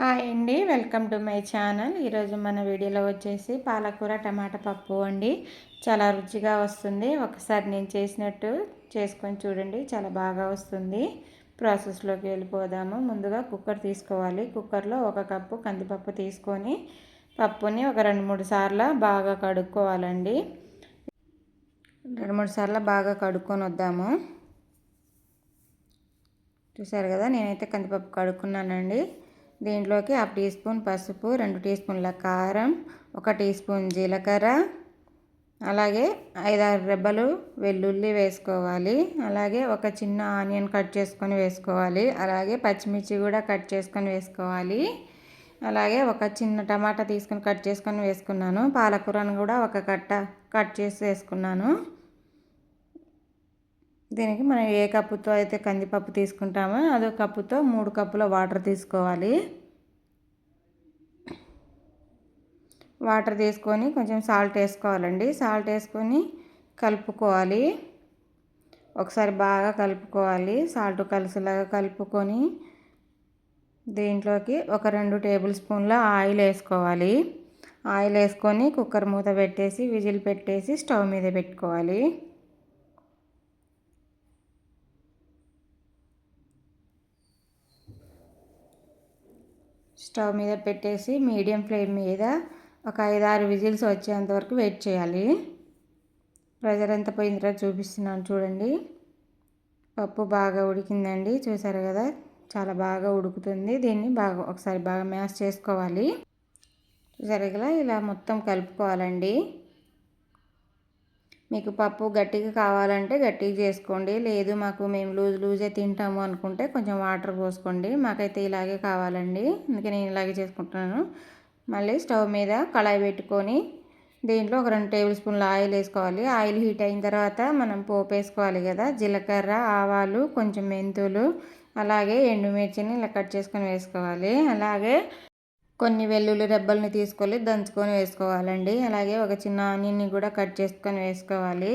Hi అండి welcome to my channel. ఈరోజు మన వీడియోలో వచ్చేసి పాలకూర టమాటా పప్పు అండి. చాలా రుచిగా వస్తుంది. ఒకసారి నేను చేసినట్టు చేసుకొని చూడండి చాలా బాగా వస్తుంది. ప్రాసెస్లోకి వెళ్ళిపోదాము. ముందుగా కుక్కర్ తీసుకోవాలి. కుక్కర్లో ఒక కప్పు కందిపప్పు తీసుకొని పప్పుని ఒక రెండు మూడు సార్లు బాగా కడుక్కోవాలండి. రెండు మూడు సార్లు బాగా కడుక్కొని వద్దాము. చూసారు కదా నేనైతే కందిపప్పు కడుక్కున్నానండి. దీంట్లోకి హాఫ్ టీ స్పూన్ పసుపు రెండు టీ స్పూన్ల కారం ఒక టీ స్పూన్ జీలకర్ర అలాగే ఐదారు రెబ్బలు వెల్లుల్లి వేసుకోవాలి. అలాగే ఒక చిన్న ఆనియన్ కట్ చేసుకొని వేసుకోవాలి. అలాగే పచ్చిమిర్చి కూడా కట్ చేసుకొని వేసుకోవాలి. అలాగే ఒక చిన్న టమాటా తీసుకొని కట్ చేసుకొని వేసుకున్నాను. పాలకూరను కూడా ఒక కట్ట కట్ చేసి వేసుకున్నాను. దీనికి మనం ఏ కప్పుతో అయితే కందిపప్పు తీసుకుంటామో అదో కప్పుతో మూడు కప్పుల వాటర్ తీసుకోవాలి. వాటర్ తీసుకొని కొంచెం సాల్ట్ వేసుకోవాలండి. సాల్ట్ వేసుకొని కలుపుకోవాలి. ఒకసారి బాగా కలుపుకోవాలి. సాల్ట్ కలిసిలాగా కలుపుకొని దీంట్లోకి ఒక రెండు టేబుల్ స్పూన్ల ఆయిల్ వేసుకోవాలి. ఆయిల్ వేసుకొని కుక్కర్ మూత పెట్టేసి విజిల్ పెట్టేసి స్టవ్ మీద పెట్టుకోవాలి. స్టవ్ మీద పెట్టేసి మీడియం ఫ్లేమ్ మీద ఒక ఐదు ఆరు విజిల్స్ వచ్చేంత వరకు వెయిట్ చేయాలి. ప్రెజర్ ఎంత పోయిన చూపిస్తున్నాను చూడండి. పప్పు బాగా ఉడికిందండి. చూసారు కదా? చాలా బాగా ఉడుకుతుంది. దీన్ని బాగా ఒకసారి బాగా మ్యాష్ చేసుకోవాలి. చూసారు కదా? ఇలా మొత్తం కలుపుకోవాలండి. మీకు పప్పు గట్టిగా కావాలంటే గట్టిగా చేసుకోండి. లేదు మాకు మేము లూజ్ లూజే తింటాము అనుకుంటే కొంచెం వాటర్ పోసుకోండి. మాకైతే ఇలాగే కావాలండి. అందుకే నేను ఇలాగే చేసుకుంటున్నాను. మళ్ళీ స్టవ్ మీద కళాయి పెట్టుకొని దీంట్లో ఒక రెండు టేబుల్ స్పూన్ల ఆయిల్ వేసుకోవాలి. ఆయిల్ హీట్ అయిన తర్వాత మనం పోపు వేసుకోవాలి కదా. జీలకర్ర ఆవాలు కొంచెం మెంతులు అలాగే ఎండుమిర్చిని ఇలా కట్ చేసుకొని వేసుకోవాలి. అలాగే కొన్ని వెల్లుల్లి రెబ్బల్ని తీసుకొని దంచుకొని వేసుకోవాలండి. అలాగే ఒక చిన్న ఆనియన్ని కూడా కట్ చేసుకొని వేసుకోవాలి.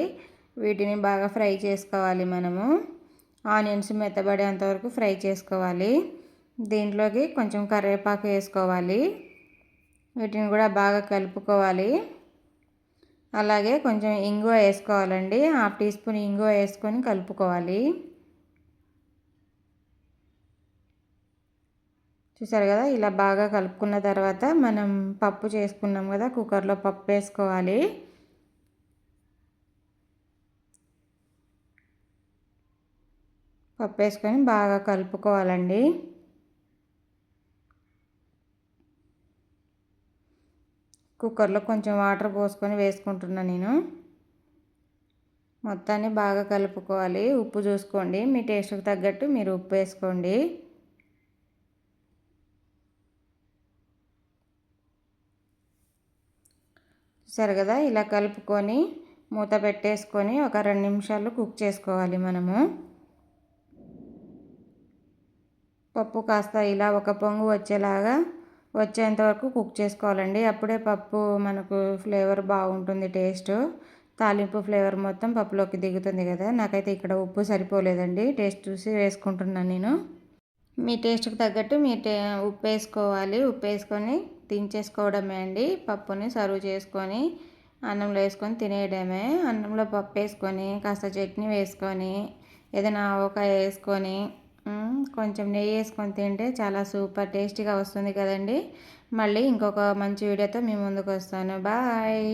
వీటిని బాగా ఫ్రై చేసుకోవాలి మనము. ఆనియన్స్ మెత్తబడేంతవరకు ఫ్రై చేసుకోవాలి. దీంట్లోకి కొంచెం కరివేపాకు వేసుకోవాలి. వీటిని కూడా బాగా కలుపుకోవాలి. అలాగే కొంచెం ఇంగువ వేసుకోవాలండి. హాఫ్ టీ స్పూన్ ఇంగువ వేసుకొని కలుపుకోవాలి. చూసారు కదా? ఇలా బాగా కలుపుకున్న తర్వాత మనం పప్పు చేసుకున్నాం కదా? కుక్కర్లో పప్పు వేసుకోవాలి. పప్పు వేసుకొని బాగా కలుపుకోవాలండి. కుక్కర్లో కొంచెం వాటర్ పోసుకొని వేసుకుంటున్నా నేను. మొత్తాన్ని బాగా కలుపుకోవాలి. ఉప్పు చూసుకోండి. మీ టేస్ట్కి తగ్గట్టు మీరు ఉప్పు వేసుకోండి. సరిగదా కదా? ఇలా కలుపుకొని మూత పెట్టేసుకొని ఒక రెండు నిమిషాలు కుక్ చేసుకోవాలి మనము. పప్పు కాస్త ఇలా ఒక పొంగు వచ్చేలాగా వచ్చేంత వరకు కుక్ చేసుకోవాలండి. అప్పుడే పప్పు మనకు ఫ్లేవర్ బాగుంటుంది టేస్ట్. తాలింపు ఫ్లేవర్ మొత్తం పప్పులోకి దిగుతుంది కదా? నాకైతే ఇక్కడ ఉప్పు సరిపోలేదండి. టేస్ట్ చూసి వేసుకుంటున్నాను నేను. మీ టేస్ట్కి తగ్గట్టు మీ టే ఉప్పు వేసుకోవాలి ఉప్పు వేసుకొని దించేసుకోవడమే అండి. పప్పుని సర్వ్ చేసుకొని అన్నంలో వేసుకొని తినేయడమే. అన్నంలో పప్పు వేసుకొని కాస్త చట్నీ వేసుకొని ఏదైనా ఆవకాయ వేసుకొని కొంచెం నెయ్యి వేసుకొని తింటే చాలా సూపర్ టేస్టీగా వస్తుంది కదండి. మళ్ళీ ఇంకొక మంచి వీడియోతో మీ ముందుకు వస్తాను. బాయ్!